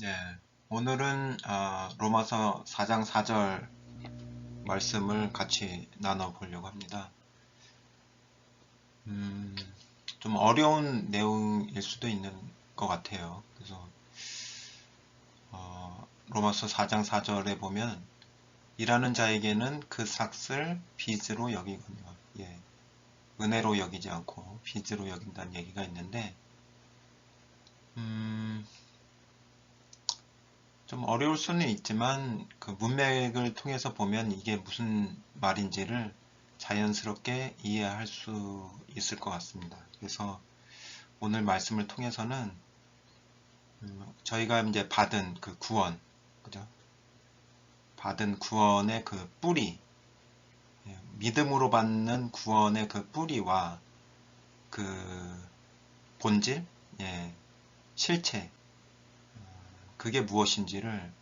네, 오늘은 아, 로마서 4장 4절 말씀을 같이 나눠보려고 합니다. 음, 좀 어려운 내용일 수도 있는 것 같아요. 그래서 어, 로마서 4장 4절에 보면 일하는 자에게는 그 삭을 빚으로 여기거니와 예, 은혜로 여기지 않고 빚으로 여긴다는 얘기가 있는데 음, 좀 어려울 수는 있지만 그 문맥을 통해서 보면 이게 무슨 말인지를 자연스럽게 이해할 수 있을 것 같습니다. 그래서 오늘 말씀을 통해서는 음, 저희가 이제 받은 그 구원, 그죠? 받은 구원의 그 뿌리, 예, 믿음으로 받는 구원의 그 뿌리와 그 본질, 예, 실체, 그게 무엇인지를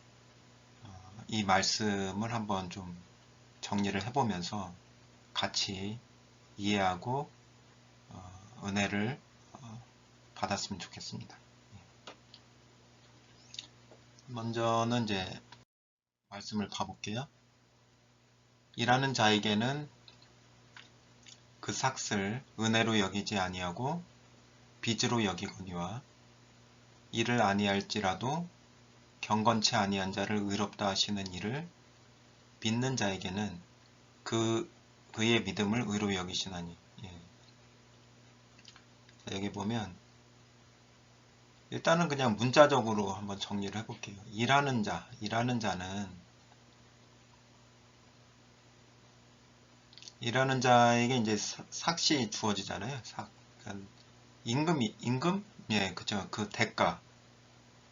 어, 이 말씀을 한번 좀 정리를 해보면서 같이 이해하고 어, 은혜를 어, 받았으면 좋겠습니다. 예. 먼저는 이제 말씀을 봐볼게요. 일하는 자에게는 그 삭을 은혜로 여기지 아니하고 빚으로 여기거니와 이를 아니할지라도 경건치 아니한 자를 의롭다 하시는 이를 믿는 자에게는 그 그의 믿음을 의로 여기시나니 예. 여기 보면 일단은 그냥 문자적으로 한번 정리를 해볼게요. 일하는 자, 일하는 자는 일하는 자에게 이제 삭시 주어지잖아요. 삭, 그러니까 임금, 임금, 예, 그죠. 그 대가,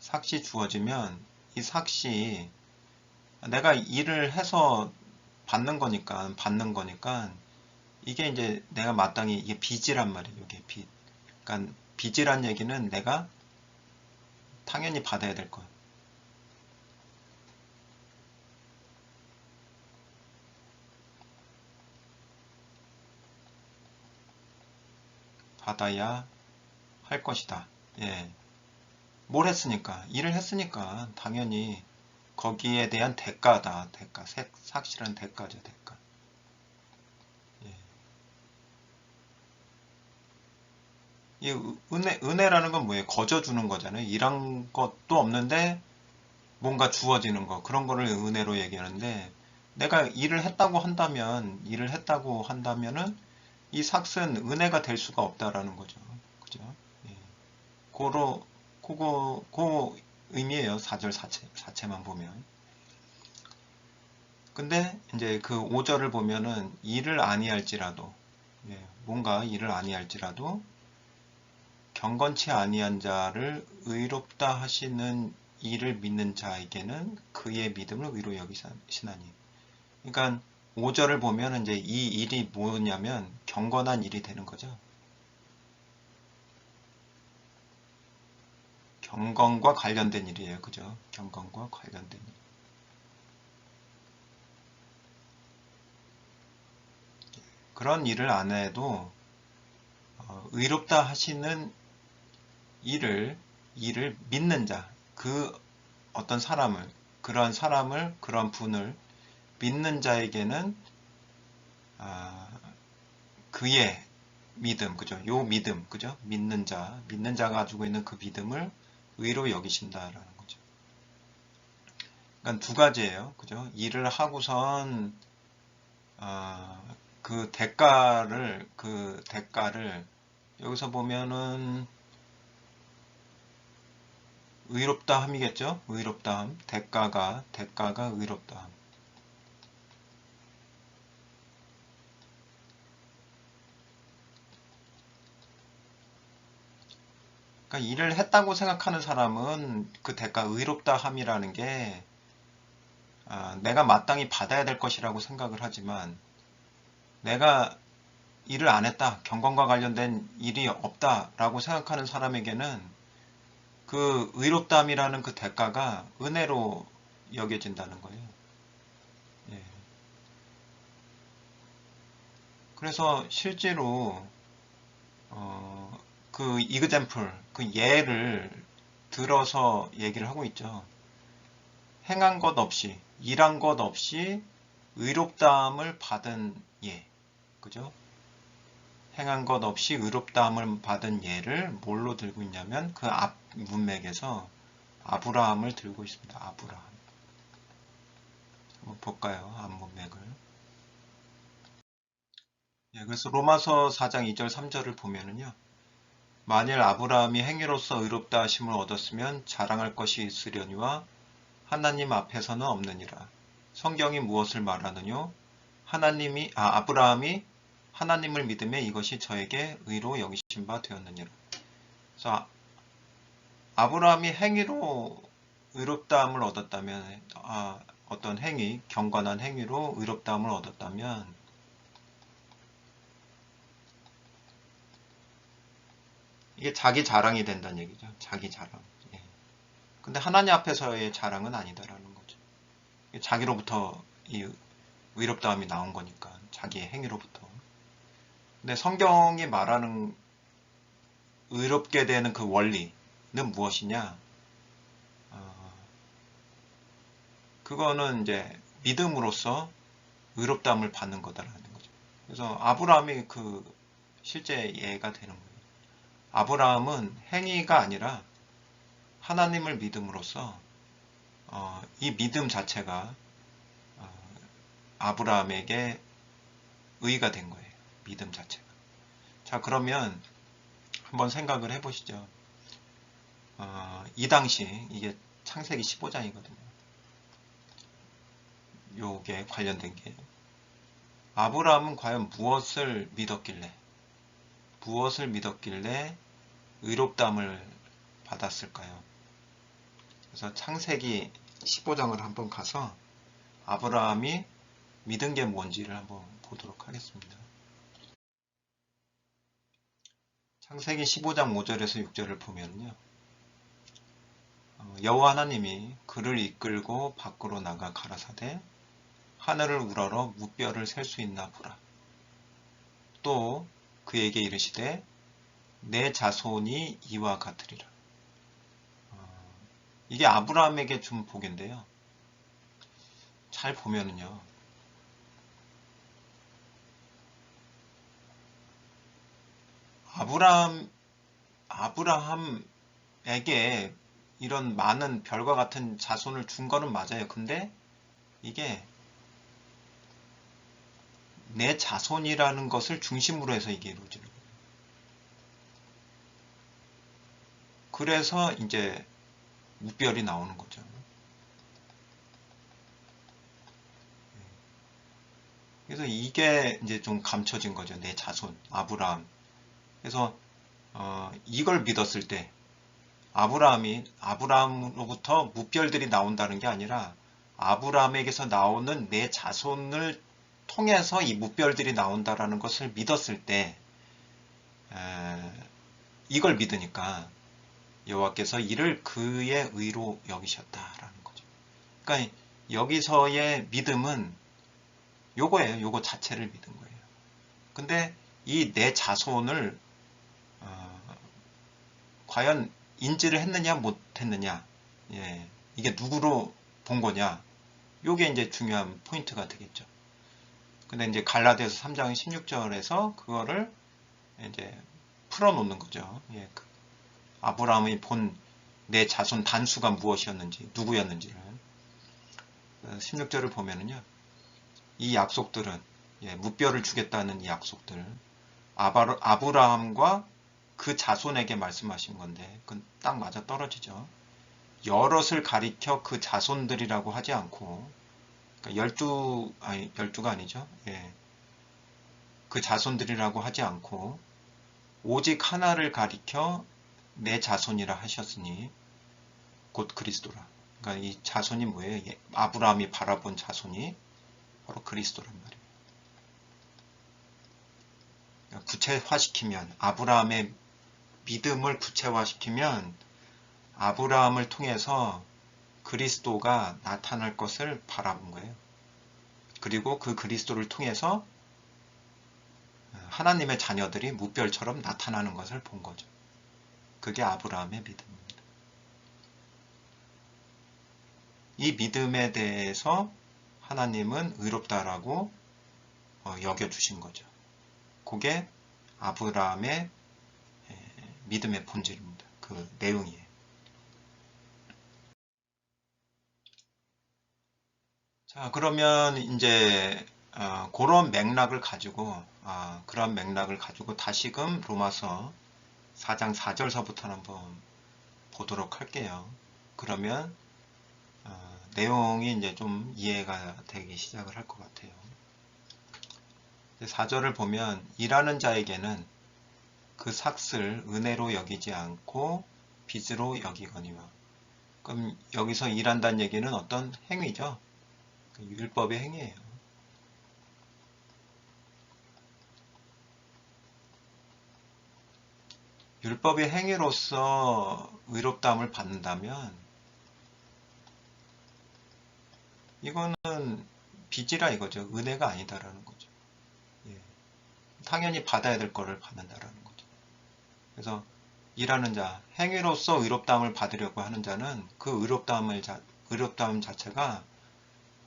삭시 주어지면 이 삭시 내가 일을 해서 받는 거니까 받는 거니까 이게 이제 내가 마땅히 이게 빚이란 말이에요. 이게 빚. 그러니까 빚이란 얘기는 내가 당연히 받아야 될 거야. 받아야 할 것이다. 예. 뭘 했으니까? 일을 했으니까 당연히 거기에 대한 대가다. 대가. 삭실한 대가죠 대가. 예. 이 은혜, 은혜라는 건 뭐예요? 거저 주는 거잖아요. 일한 것도 없는데 뭔가 주어지는 거. 그런 거를 은혜로 얘기하는데 내가 일을 했다고 한다면 일을 했다고 한다면은 이 삭은 은혜가 될 수가 없다라는 거죠. 그죠? 예. 고로 그거, 그 의미예요. 4절 4채, 4채만 보면. 근데 이제 그 5절을 보면은 일을 아니할지라도 예, 뭔가 일을 아니할지라도 경건치 아니한 자를 의롭다 하시는 이를 믿는 자에게는 그의 믿음을 의로 여기시나니. 그러니까 5절을 보면 이제 이 일이 뭐냐면 경건한 일이 되는 거죠. 경건과 관련된 일이에요. 그죠? 경건과 관련된 일. 그런 일을 안 해도 어, 의롭다 하시는 일을 일을 믿는 자, 그 어떤 사람을 그러한 사람을 그런 분을 믿는 자에게는 아, 그의 믿음, 그죠? 요 믿음, 그죠? 믿는 자, 믿는 자가 가지고 있는 그 믿음을 의로 여기신다라는 거죠. 그러니까 두 가지예요. 그죠? 일을 하고선 어, 그 대가를 그 대가를 여기서 보면은 의롭다함이겠죠? 의롭다함. 대가가 대가가 의롭다함. 그러니까 일을 했다고 생각하는 사람은 그 대가 의롭다함이라는 게 아, 내가 마땅히 받아야 될 것이라고 생각을 하지만 내가 일을 안 했다, 경건과 관련된 일이 없다라고 생각하는 사람에게는 그 의롭다함이라는 그 대가가 은혜로 여겨진다는 거예요. 예. 그래서 실제로 어, 그 이그젠플, 그 예를 들어서 얘기를 하고 있죠. 행한 것 없이, 일한 것 없이 의롭다함을 받은 예. 그죠? 행한 것 없이 의롭다함을 받은 예를 뭘로 들고 있냐면 그 앞 문맥에서 아브라함을 들고 있습니다. 아브라함. 한번 볼까요? 앞 문맥을. 예, 그래서 로마서 4장 2절 3절을 보면은요. 만일 아브라함이 행위로서 의롭다 하심을 얻었으면 자랑할 것이 있으려니와 하나님 앞에서는 없느니라. 성경이 무엇을 말하느뇨? 하나님이 아 아브라함이 하나님을 믿음에 이것이 저에게 의로 여기신 바 되었느니라. 그래서 아브라함이 행위로 의롭다함을 얻었다면 아, 어떤 행위, 경건한 행위로 의롭다함을 얻었다면 이게 자기 자랑이 된다는 얘기죠. 자기 자랑. 예. 근데 하나님 앞에서의 자랑은 아니다라는 거죠. 자기로부터 이 의롭다함이 나온 거니까 자기의 행위로부터. 근데 성경이 말하는 의롭게 되는 그 원리는 무엇이냐? 어, 그거는 이제 믿음으로써 의롭다함을 받는 거다라는 거죠. 그래서 아브라함이 그 실제 예가 되는 거예요. 아브라함은 행위가 아니라 하나님을 믿음으로써 어, 이 믿음 자체가 어, 아브라함에게 의가 된 거예요. 믿음 자체가. 자 그러면 한번 생각을 해보시죠. 어, 이 당시 이게 창세기 15장이거든요. 요게 관련된 게 아브라함은 과연 무엇을 믿었길래 무엇을 믿었길래 의롭담을 받았을까요? 그래서 창세기 15장을 한번 가서 아브라함이 믿은 게 뭔지를 한번 보도록 하겠습니다. 창세기 15장 5절에서 6절을 보면요. 어, 여호와 하나님이 그를 이끌고 밖으로 나가 가라사대 하늘을 우러러 무뼈를 셀 수 있나 보라. 또 그에게 이르시되 내 자손이 이와 같으리라. 어, 이게 아브라함에게 준 복인데요. 잘 보면은요. 아브라함 아브라함에게 이런 많은 별과 같은 자손을 준 거는 맞아요. 근데 이게 내 자손이라는 것을 중심으로 해서 이게 이루어지는 거예요. 그래서 이제 무별이 나오는 거죠. 그래서 이게 이제 좀 감춰진 거죠. 내 자손, 아브라함. 그래서 어, 이걸 믿었을 때 아브라함이 아브라함으로부터 무별들이 나온다는 게 아니라 아브라함에게서 나오는 내 자손을 통해서 이 무별들이 나온다라는 것을 믿었을 때 에, 이걸 믿으니까 여호와께서 이를 그의 의로 여기셨다라는 거죠. 그러니까 여기서의 믿음은 요거예요. 요거 자체를 믿은 거예요. 근데 이 내 자손을 어, 과연 인지를 했느냐 못했느냐 예, 이게 누구로 본 거냐 요게 이제 중요한 포인트가 되겠죠. 근데 이제 갈라디아서 3장 16절에서 그거를 이제 풀어놓는 거죠. 예, 그 아브라함이 본 내 자손 단수가 무엇이었는지 누구였는지를 16절을 보면은요. 이 약속들은 예, 무뼈를 주겠다는 이 약속들 아바르, 아브라함과 그 자손에게 말씀하신 건데 그건 딱 맞아 떨어지죠. 여럿을 가리켜 그 자손들이라고 하지 않고 그러니까 열두 아니 열두가 아니죠. 예. 그 자손들이라고 하지 않고 오직 하나를 가리켜 내 자손이라 하셨으니 곧 그리스도라. 그러니까 이 자손이 뭐예요? 예, 아브라함이 바라본 자손이 바로 그리스도란 말이에요. 그러니까 구체화시키면 아브라함의 믿음을 구체화시키면 아브라함을 통해서 그리스도가 나타날 것을 바라본 거예요. 그리고 그 그리스도를 통해서 하나님의 자녀들이 무별처럼 나타나는 것을 본 거죠. 그게 아브라함의 믿음입니다. 이 믿음에 대해서 하나님은 의롭다라고 어, 여겨주신 거죠. 그게 아브라함의 에, 믿음의 본질입니다. 그 내용이에요. 자, 그러면 이제 어, 그런 맥락을 가지고 아, 그런 맥락을 가지고 다시금 로마서 4장 4절서부터 한번 보도록 할게요. 그러면 어, 내용이 이제 좀 이해가 되기 시작을 할 것 같아요. 4절을 보면 일하는 자에게는 그 삭을 은혜로 여기지 않고 빚으로 여기거니와 그럼 여기서 일한다는 얘기는 어떤 행위죠? 그 율법의 행위예요. 율법의 행위로서 의롭다함을 받는다면 이거는 빚이라 이거죠. 은혜가 아니다라는 거죠. 예. 당연히 받아야 될 거를 받는다라는 거죠. 그래서 일하는 자, 행위로서 의롭다함을 받으려고 하는 자는 그 의롭다함을 자, 의롭다함 자체가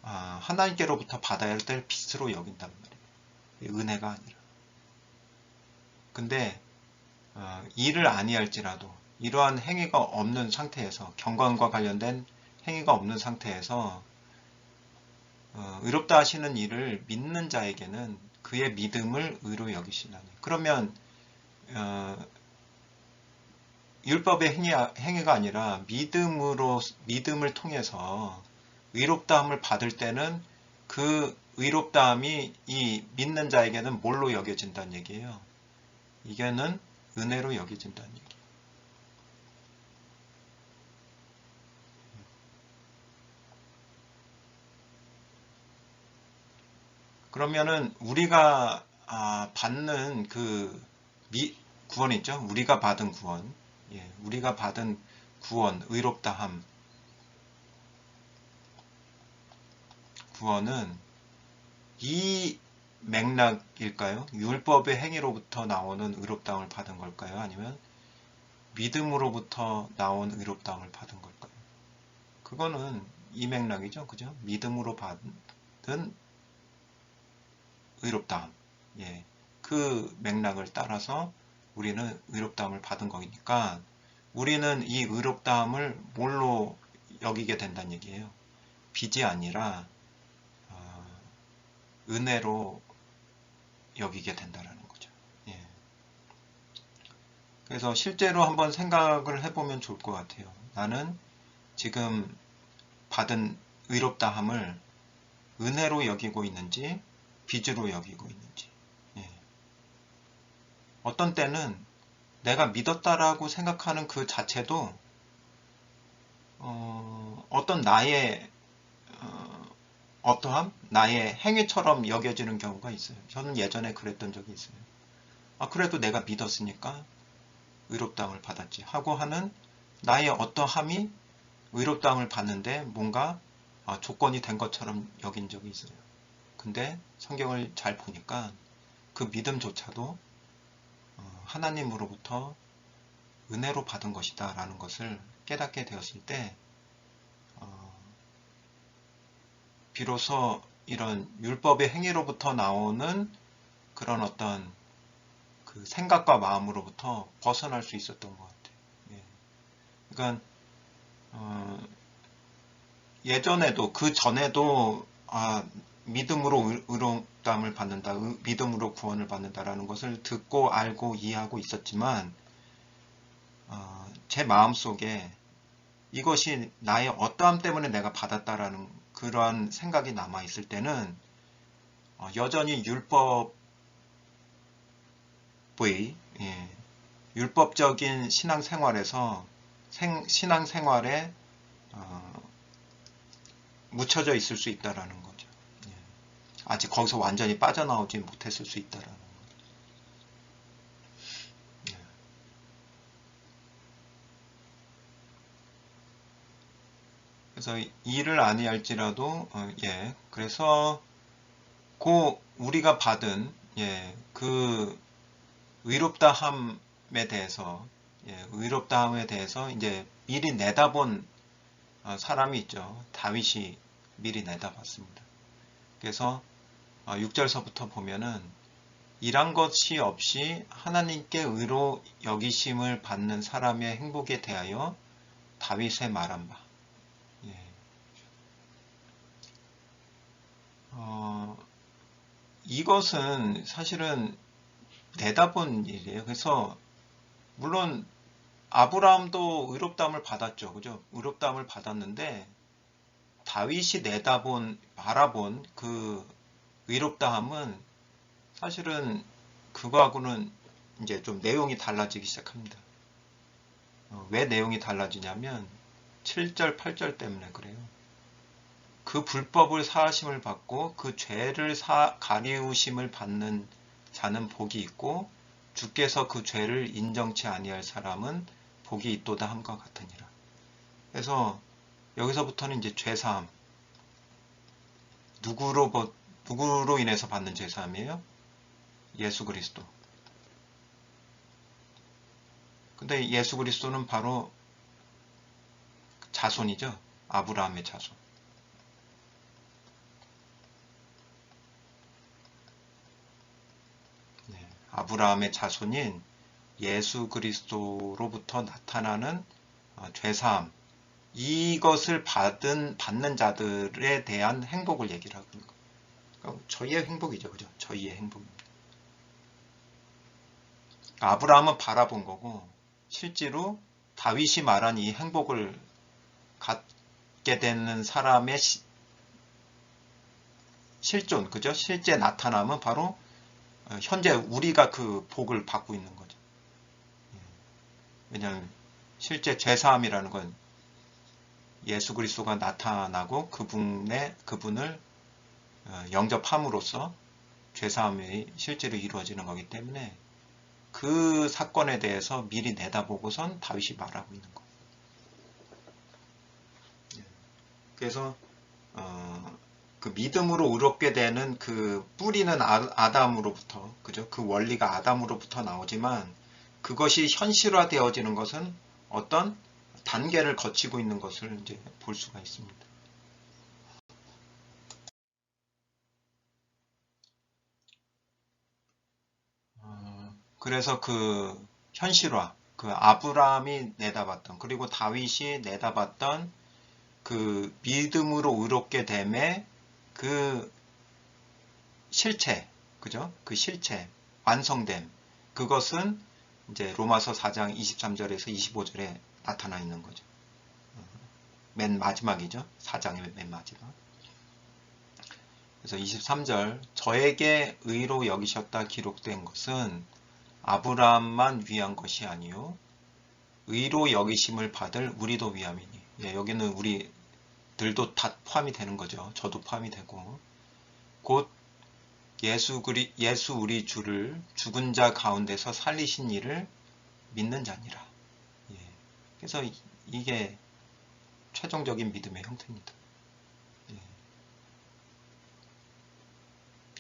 아, 하나님께로부터 받아야 될 빚으로 여긴단 말이에요. 은혜가 아니라. 근데 어, 일을 아니할지라도 이러한 행위가 없는 상태에서 경건과 관련된 행위가 없는 상태에서 어, 의롭다 하시는 일을 믿는 자에게는 그의 믿음을 의로 여기시나니 그러면 어, 율법의 행위, 행위가 아니라 믿음으로 믿음을 통해서 의롭다함을 받을 때는 그 의롭다함이 이 믿는 자에게는 뭘로 여겨진다는 얘기예요. 이게는 은혜로 여겨진다는 얘기. 그러면은 우리가 아, 받는 그 미, 구원 있죠? 우리가 받은 구원, 예, 우리가 받은 구원, 의롭다함, 구원은 이 맥락일까요? 율법의 행위로부터 나오는 의롭다함을 받은 걸까요? 아니면 믿음으로부터 나온 의롭다함을 받은 걸까요? 그거는 이 맥락이죠. 그죠? 믿음으로 받은 의롭다함. 예. 그 맥락을 따라서 우리는 의롭다함을 받은 거니까 우리는 이 의롭다함을 뭘로 여기게 된다는 얘기예요. 빚이 아니라 어, 은혜로 여기게 된다는 거죠. 예. 그래서 실제로 한번 생각을 해보면 좋을 것 같아요. 나는 지금 받은 의롭다함을 은혜로 여기고 있는지 빚으로 여기고 있는지 예. 어떤 때는 내가 믿었다라고 생각하는 그 자체도 어, 떤 나의 어, 어떠함? 나의 행위처럼 여겨지는 경우가 있어요. 저는 예전에 그랬던 적이 있어요. 아, 그래도 내가 믿었으니까 의롭다함을 받았지 하고 하는 나의 어떠함이 의롭다함을 받는데 뭔가 아, 조건이 된 것처럼 여긴 적이 있어요. 근데 성경을 잘 보니까 그 믿음조차도 어, 하나님으로부터 은혜로 받은 것이다 라는 것을 깨닫게 되었을 때 어, 비로소 이런 율법의 행위로부터 나오는 그런 어떤 그 생각과 마음으로부터 벗어날 수 있었던 것 같아요. 예. 그러니까 어, 예전에도 그 전에도 아, 믿음으로 의롭담을 받는다, 믿음으로 구원을 받는다라는 것을 듣고 알고 이해하고 있었지만 어, 제 마음 속에 이것이 나의 어떠함 때문에 내가 받았다라는 그러한 생각이 남아 있을 때는 어, 여전히 율법의 예, 율법적인 신앙생활에서 생, 신앙생활에 어, 묻혀져 있을 수 있다라는 거. 아직 거기서 완전히 빠져나오지 못했을 수 있다라는 거죠. 네. 그래서 일을 아니할지라도 어, 예 그래서 그 우리가 받은 예그 의롭다함에 대해서 예, 의롭다함에 대해서 이제 미리 내다본 어, 사람이 있죠. 다윗이 미리 내다봤습니다. 그래서 6절서부터 보면은 일한 것이 없이 하나님께 의로 여기심을 받는 사람의 행복에 대하여 다윗의 말한 바. 어, 이것은 사실은 내다본 일이에요. 그래서 물론 아브라함도 의롭다함을 받았죠. 그죠? 의롭다함을 받았는데 다윗이 내다본 바라본 그 의롭다함은 사실은 그거하고는 이제 좀 내용이 달라지기 시작합니다. 어, 왜 내용이 달라지냐면 7절, 8절 때문에 그래요. 그 불법을 사하심을 받고 그 죄를 사, 가리우심을 받는 자는 복이 있고 주께서 그 죄를 인정치 아니할 사람은 복이 있도다 함과 같으니라. 그래서 여기서부터는 이제 죄사함 누구로 누구로 인해서 받는 죄사함이에요? 예수 그리스도. 근데 예수 그리스도는 바로 자손이죠. 아브라함의 자손. 아브라함의 자손인 예수 그리스도로부터 나타나는 어, 죄사함. 이것을 받은 받는 자들에 대한 행복을 얘기를 하고 있는 거예요. 그러니까 저희의 행복이죠, 그죠? 저희의 행복입니다. 아브라함은 바라본 거고 실제로 다윗이 말한 이 행복을 갖게 되는 사람의 시, 실존, 그죠? 실제 나타남은 바로 어, 현재 우리가 그 복을 받고 있는 거죠. 예. 왜냐하면 실제 죄사함이라는 건 예수 그리스도가 나타나고 그분의 그분을 어, 영접함으로써 죄사함이 실제로 이루어지는 거기 때문에 그 사건에 대해서 미리 내다보고선 다윗이 말하고 있는 거예요. 예. 그래서 어, 그 믿음으로 의롭게 되는 그 뿌리는 아, 담으로부터 그죠? 그 원리가 아담으로부터 나오지만 그것이 현실화되어지는 것은 어떤 단계를 거치고 있는 것을 이제 볼 수가 있습니다. 그래서 그 현실화, 그 아브라함이 내다봤던 그리고 다윗이 내다봤던 그 믿음으로 의롭게 됨의 그 실체, 그죠? 그 실체, 완성됨. 그것은 이제 로마서 4장 23절에서 25절에 나타나 있는 거죠. 맨 마지막이죠. 4장의 맨 마지막. 그래서 23절 저에게 의로 여기셨다 기록된 것은 아브라함만 위한 것이 아니요 의로 여기심을 받을 우리도 위함이니 예, 여기는 우리 들도 다 포함이 되는 거죠. 저도 포함이 되고 곧 예수 그리 예수 우리 주를 죽은 자 가운데서 살리신 이를 믿는 자니라. 예, 그래서 이게 최종적인 믿음의 형태입니다. 예.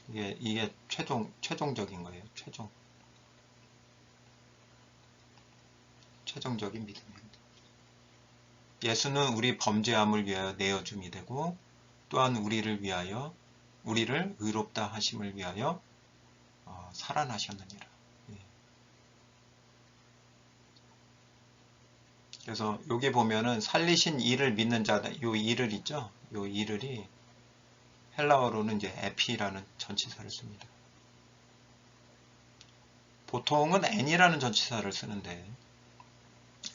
이게 이게 최종 최종적인 거예요. 최종. 최종적인 믿음입니다. 예수는 우리 범죄함을 위하여 내어줌이 되고 또한 우리를 위하여 우리를 의롭다 하심을 위하여 어, 살아나셨느니라. 예. 그래서 여기 보면은 살리신 이를 믿는 자다. 요 이를 있죠? 요 이를이 헬라어로는 이제 에피라는 전치사를 씁니다. 보통은 n이라는 전치사를 쓰는데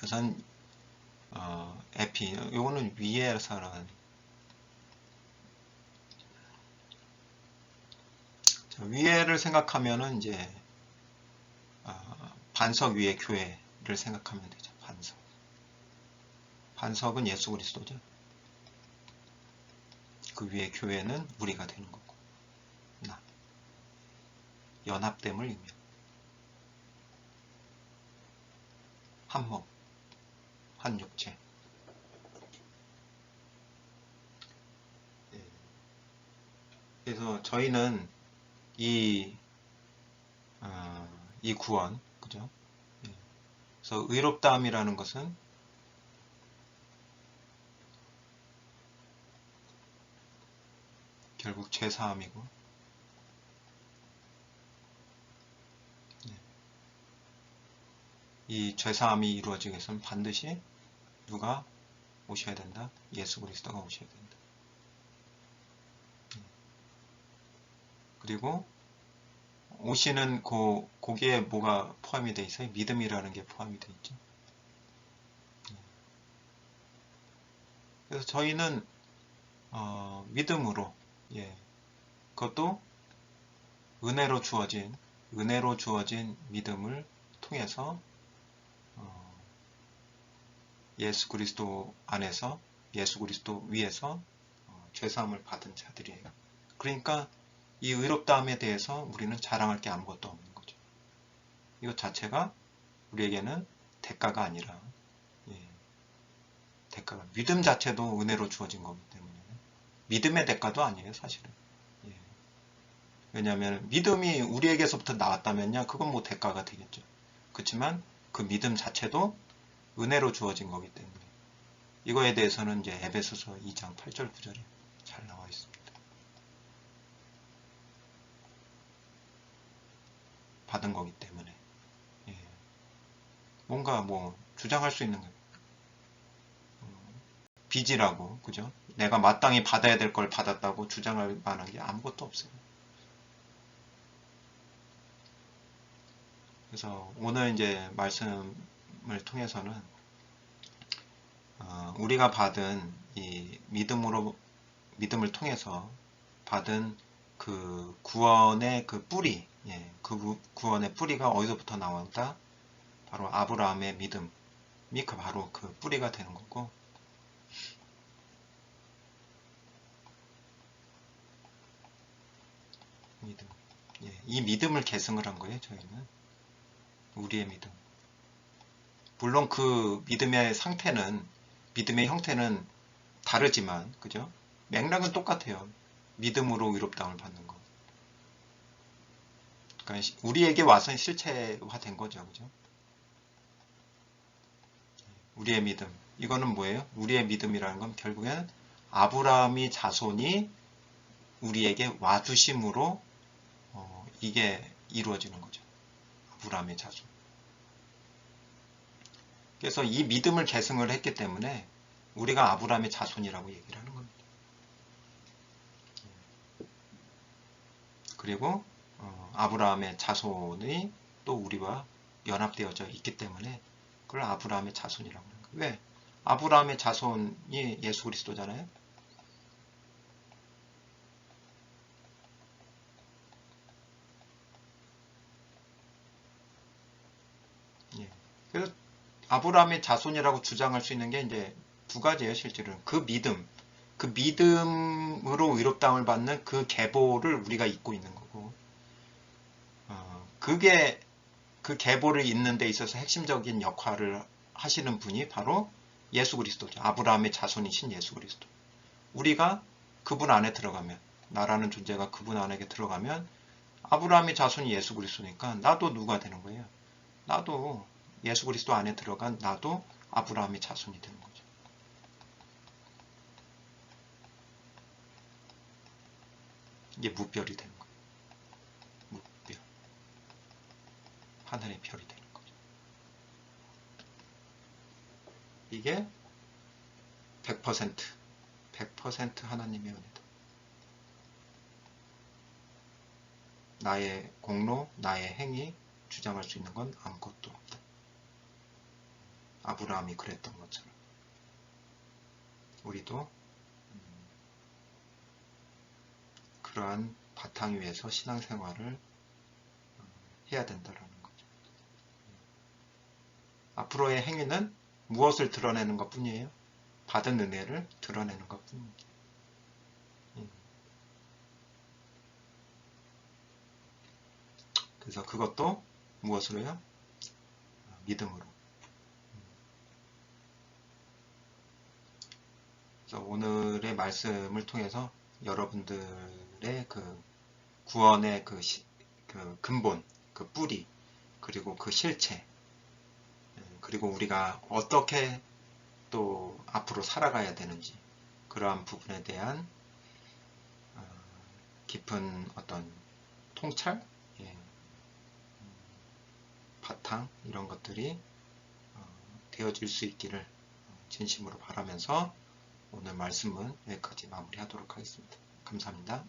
우선 어, 에피 이거는 위에서는 자, 위에를 생각하면은 이제 어, 반석 위에 교회를 생각하면 되죠. 반석. 반석은 예수 그리스도죠. 그 위에 교회는 우리가 되는 거고. 나. 연합됨을 의미합니다. 한 몸. 한 육체. 예. 그래서 저희는 이, 어, 이 구원, 그죠? 예. 그래서 의롭다함이라는 것은 결국 죄사함이고 예. 이 죄사함이 이루어지기 위해서는 반드시 누가 오셔야 된다? 예수 그리스도가 오셔야 된다. 예. 그리고 오시는 그 거기에 뭐가 포함이 돼 있어요? 믿음이라는 게 포함이 돼 있죠. 예. 그래서 저희는 어, 믿음으로 예, 그것도 은혜로 주어진 은혜로 주어진 믿음을 통해서 어, 예수 그리스도 안에서 예수 그리스도 위에서 어, 죄사함을 받은 자들이에요. 그러니까 이 의롭다함에 대해서 우리는 자랑할 게 아무것도 없는 거죠. 이것 자체가 우리에게는 대가가 아니라 예, 대가가 믿음 자체도 은혜로 주어진 거기 때문에 믿음의 대가도 아니에요 사실은. 예. 왜냐하면 믿음이 우리에게서부터 나왔다면요 그건 뭐 대가가 되겠죠. 그렇지만 그 믿음 자체도 은혜로 주어진 거기 때문에 이거에 대해서는 이제 에베소서 2장 8절 9절에 잘 나와 있습니다. 받은 거기 때문에 예. 뭔가 뭐 주장할 수 있는. 빚이라고 그죠? 내가 마땅히 받아야 될 걸 받았다고 주장할 만한 게 아무것도 없어요. 그래서 오늘 이제 말씀 을 통해서는 어, 우리가 받은 이 믿음으로 믿음을 통해서 받은 그 구원의 그 뿌리 예, 그 구원의 뿌리가 어디서부터 나온다? 바로 아브라함의 믿음이 그 바로 그 뿌리가 되는 거고 믿음. 예, 이 믿음을 계승을 한 거예요, 저희는. 우리의 믿음. 물론 그 믿음의 상태는, 믿음의 형태는 다르지만, 그죠? 맥락은 똑같아요. 믿음으로 의롭다움을 받는 거. 그러니까 우리에게 와서 실체화된 거죠. 그죠? 우리의 믿음. 이거는 뭐예요? 우리의 믿음이라는 건 결국에는 아브라함이 자손이 우리에게 와주심으로 어, 이게 이루어지는 거죠. 아브라함의 자손. 그래서 이 믿음을 계승을 했기 때문에 우리가 아브라함의 자손이라고 얘기를 하는 겁니다. 그리고 어, 아브라함의 자손이 또 우리와 연합되어져 있기 때문에 그걸 아브라함의 자손이라고 하는 거예요. 왜? 아브라함의 자손이 예수 그리스도잖아요. 예. 그래서 아브라함의 자손이라고 주장할 수 있는 게 이제 두 가지예요, 실제로는. 그 믿음, 그 믿음으로 의롭다움을 받는 그 계보를 우리가 잊고 있는 거고, 어, 그게 그 계보를 잇는 데 있어서 핵심적인 역할을 하시는 분이 바로 예수 그리스도죠. 아브라함의 자손이신 예수 그리스도. 우리가 그분 안에 들어가면, 나라는 존재가 그분 안에 들어가면 아브라함의 자손이 예수 그리스도니까 나도 누가 되는 거예요? 나도 예수 그리스도 안에 들어간 나도 아브라함의 자손이 되는 거죠. 이게 무별이 되는 거예요. 무별. 하늘의 별이 되는 거죠. 이게 100% 100% 하나님의 은혜다. 나의 공로, 나의 행위 주장할 수 있는 건 아무것도. 아브라함이 그랬던 것처럼 우리도 그러한 바탕 위에서 신앙생활을 해야 된다라는 거죠. 앞으로의 행위는 무엇을 드러내는 것 뿐이에요? 받은 은혜를 드러내는 것 뿐입니다. 그래서 그것도 무엇으로요? 믿음으로. 그래서 오늘의 말씀을 통해서 여러분들의 그 구원의 그, 시, 그 근본, 그 뿌리, 그리고 그 실체, 그리고 우리가 어떻게 또 앞으로 살아가야 되는지 그러한 부분에 대한 어, 깊은 어떤 통찰, 예, 음, 바탕 이런 것들이 어, 되어질 수 있기를 어, 진심으로 바라면서 오늘 말씀은 여기까지 마무리하도록 하겠습니다. 감사합니다.